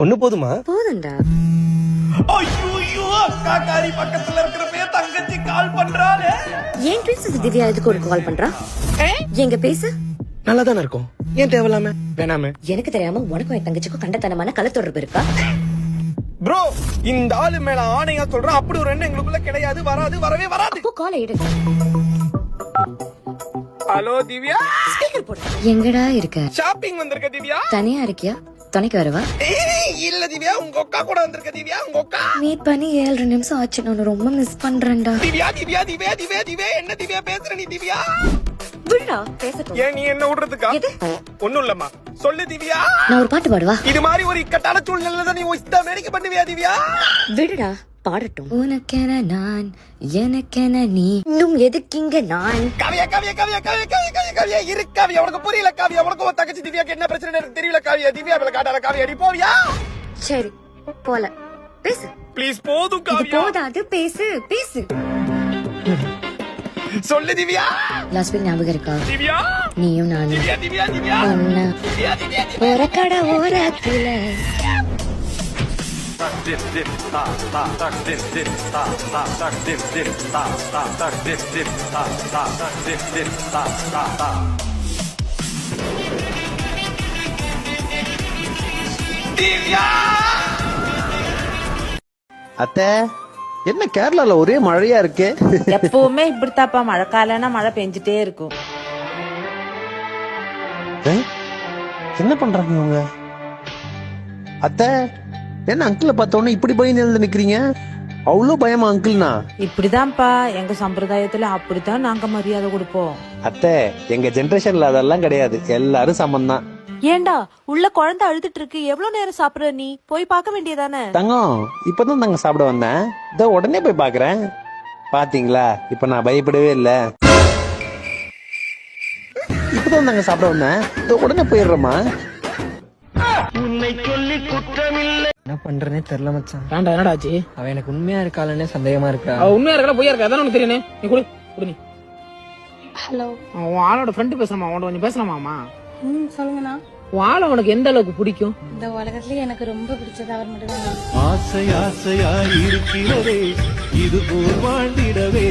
ஒண்ணு போதுமா? போதும்டா. ஐயோ அக்கா காரி பக்கத்துல இருக்கிறப்பே தங்கச்சி கால் பண்றாளே. ஏன் பேசுது திவ்யா? எதுக்கு ஒரு கால் பண்றா? எங்க பேசு. நல்லா தானே இருக்கும். ஏன் தேவையில்லாம? வேணாம. எனக்கு தெரியாம உனக்கும் என் தங்கச்சிக்கும் கண்டத்தனமான கல தொடர்பு இருக்கா? ப்ரோ இந்த ஆளு மேல ஆணையா சொல்றேன் அப்படி ஒரு எண்ணம் எங்களுக்குள்ள கிடையாது. வராது வரவே வராது. அப்போ காலை எடு ஹலோ திவ்யா. ஸ்பீக்கர் போடு. எங்கடா இருக்க? ஷாப்பிங் வந்திருக்க திவ்யா. தனியா இருக்கியா? துணைக்கு வரவா? இல்ல திவ்யா உங்க அக்கா கூட வந்திருக்க. திவ்யா உங்க அக்கா. மீட் பண்ணி ஏழரை நிமிஷம் ஆச்சு. நான் ரொம்ப மிஸ் பண்றேன்டா. திவ்யா திவ்யா திவ்யா திவ்யா திவ்யா என்ன திவ்யா பேசுற நீ திவ்யா? விடுடா பேசட்டும். ஏன் நீ என்ன விடுறதுக்கா? எது? ஒண்ணும் இல்லம்மா. சொல்லு திவ்யா. நான் ஒரு பாட்டு பாடுவா? இது மாதிரி ஒரு இக்கட்டான சூழ்நிலை தான் நீ இஷ்ட வேடிக்கை பண்ணுவியா திவ்யா? விடுடா. பாடட்டும். உனக்கென நான் எனக்கென நீ. இன்னும் எதுக்கிங்க நான்? காவியா காவியா காவியா காவியா காவியா காவியா காவியா இரு காவியா உனக்கு புரியல காவியா உனக்கு உன் தங்கச்சி திவ்யாக்கு என்ன பிரச்சனை எனக்கு தெரியல காவியா திவ்யா மேல காட்டாத காவியா நீ போவியா? சரி போல. பேசு. ப்ளீஸ் போதும் காவியா. போதாது பேசு பேசு. சொல்லு திவ்யா. லாஸ்ட் வீக் ஞாபகம் இருக்கா? திவ்யா. நீயும் நானும். திவ்யா திவ்யா திவ்யா. ஒன்னா ஒரு கடை ஓரத்துல. அத்தை என்ன கேரளால ஒரே மழையா இருக்கு? எப்பவுமே இப்படித்தாப்பா மழைக்காலம்னா மழை பெஞ்சிட்டே இருக்கும்? என்ன பண்றாங்க இவங்க? அத்தை என்ன அங்கிள பார்த்தோன்னே இப்படி பயந்து எழுந்து நிக்கிறீங்க? அவ்வளோ பயமா அங்கிள்னா? இப்படிதான்ப்பா. எங்க சம்பிரதாயத்துல அப்படித்தான் நாங்க மரியாதை கொடுப்போம். அத்தை எங்க ஜெனரேஷன்ல அதெல்லாம் கிடையாது. எல்லாரும் சமம் தான் ஏண்டா உள்ள குழந்தை அழுதுட்டு இருக்கு எவ்வளவு நேரம் சாப்பிடுற நீ? போய் பார்க்க வேண்டியதானே? தங்கம் இப்பதான் தாங்க சாப்பிட வந்தேன். இதோ உடனே போய் பாக்குறேன் பாத்தீங்களா இப்ப நான் பயப்படவே இல்ல. இப்பதான் தாங்க சாப்பிட வந்தேன். இதோ உடனே போயிடுறேம்மா. என்ன பண்றேனே தெரியல மச்சான். வேண்டாம் என்னடா ஆச்சு? அவ எனக்கு உண்மையா இருக்காளன்னே சந்தேகமா இருக்கா? அவ உண்மையா இருக்கா பொய்யா இருக்கா? அதான் உனக்கு தெரியுனே நீ கொடு கொடு நீ. ஹலோ உன் ஆளோட ஃப்ரெண்டு பேசலாமா உன்ட கொஞ்சம் பேசலாமாமா ம் சொல்லுங்கண்ணா. உன் ஆளை உனக்கு எந்த அளவுக்கு பிடிக்கும்? இந்த உலகத்துலயே எனக்கு ரொம்ப பிடிச்சது அவர் மட்டும்தான் ஆசை ஆசையா இருக்கிறதே இது போல் வாழ்ந்திடவே.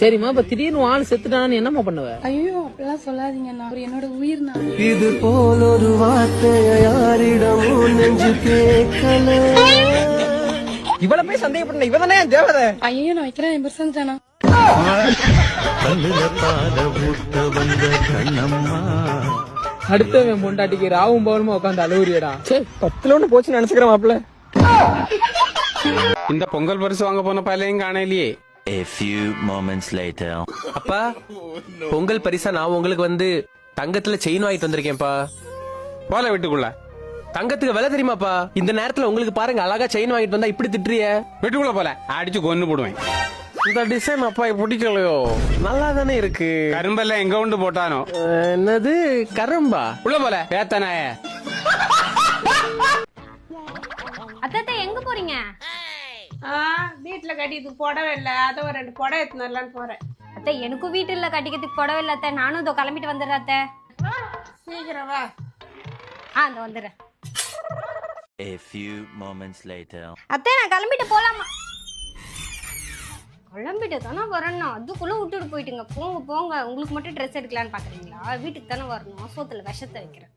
சரிம்மா இப்ப திடீர்னு ஆள் செத்துட்டானா நீ என்னம்மா பண்ணுவ? ஐயோ அப்படிலாம் சொல்லாதீங்கண்ணா அவர் என்னோட உயிர்ண்ணா இது போல் ஒரு வார்த்தையை யாரிடமும் நெஞ்சு கேட்கல? இவள போய் சந்தேகப்பட்ட இவ தானே என் தேவதை? ஐயோ நான் வைக்கிறேன். என் பெருசன் தானா. கண்ணுல பாத ஊத்த வந்த கண்ணம்மா. அடுத்தவன் பொண்டாட்டிக்கு ராவும் பவனுமா உட்காந்து அழுவுறியடா சரி பத்துல ஒண்ணு போச்சுன்னு நினைச்சுக்கிறேன் மாப்பிள்ள. இந்த பொங்கல் பரிசு வாங்க போன பையலையும் காணலையே. A few moments later. அப்பா பொங்கல் பரிசா நான் உங்களுக்கு வந்து தங்கத்துல செயின் வாங்கிட்டு வந்திருக்கேன்ப்பா. போல வீட்டுக்குள்ள. தங்கத்துக்கு விலை தெரியுமாப்பா? இந்த நேரத்துல உங்களுக்கு பாருங்க அழகா செயின் வாங்கிட்டு வந்தா இப்படி திட்டுறிய. வீட்டுக்குள்ள போல. அடிச்சு கொன்னு போடுவேன். இந்த டிசைன் அப்பா பிடிக்கலையோ? நல்லா தானே இருக்கு. கரும்பெல்லாம் எங்க கொண்டு போட்டானோ? என்னது? கரும்பா? உள்ள போல. பேத்தனாய. அத்தத்தை எங்க போறீங்க? வீட்டுல கட்டிட்டு புடவை இல்ல. அதை ஒரு ரெண்டு புடவை எடுத்து வரலான்னு போறேன். அத்தை எனக்கும் வீட்டுல கட்டிக்கிறதுக்கு புடவை இல்ல அத்தை. நானும் இதோ கிளம்பிட்டு வந்துடுறேன் அத்தை. சீக்கிரம் வா. ஆ இந்த வந்துடுறேன். A few moments later. அத்தை நான் கிளம்பிட்டு போலாமா? கிளம்பிட்டு தானே வரணும். அதுக்குள்ள விட்டுட்டு போயிட்டுங்க. போங்க போங்க. உங்களுக்கு மட்டும் ட்ரெஸ் எடுக்கலான்னு பாக்குறீங்களா? வீட்டுக்கு தானே வரணும். சோத்துல விஷத்தை வைக்கிறேன்.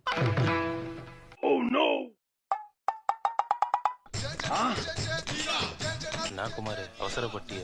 நான் குமார் அவசரப்பட்டியே.